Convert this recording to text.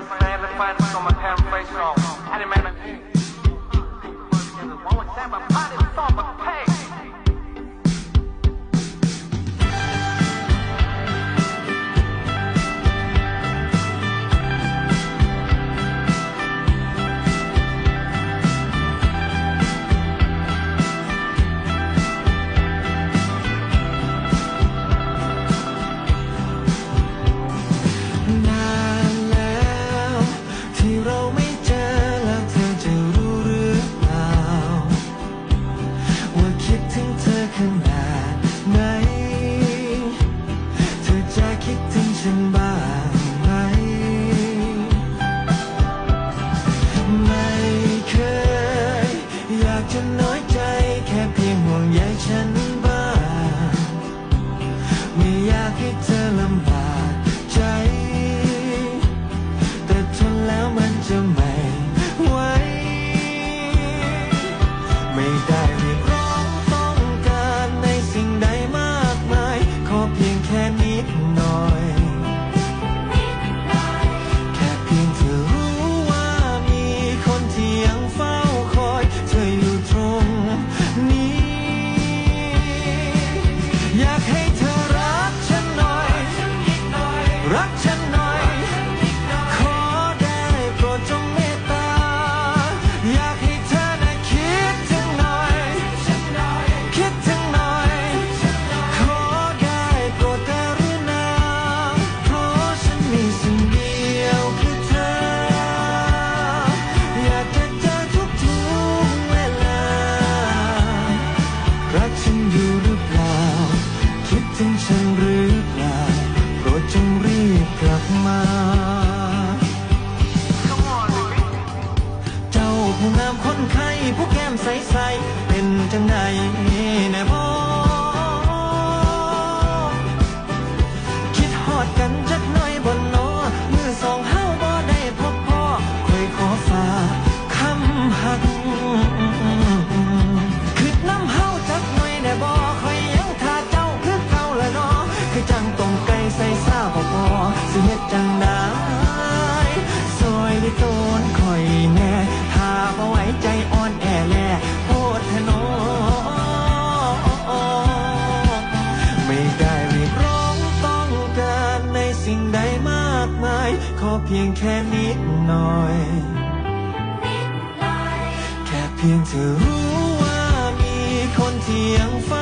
friends, and fight so my parents' face on. time Rock ใสๆเป็นจังไดแน่บ่คิดฮอดกัน ขอเพียงแค่นิดหน่อย แค่เพียงเธอรู้ว่ามีคนที่ยังฝ้า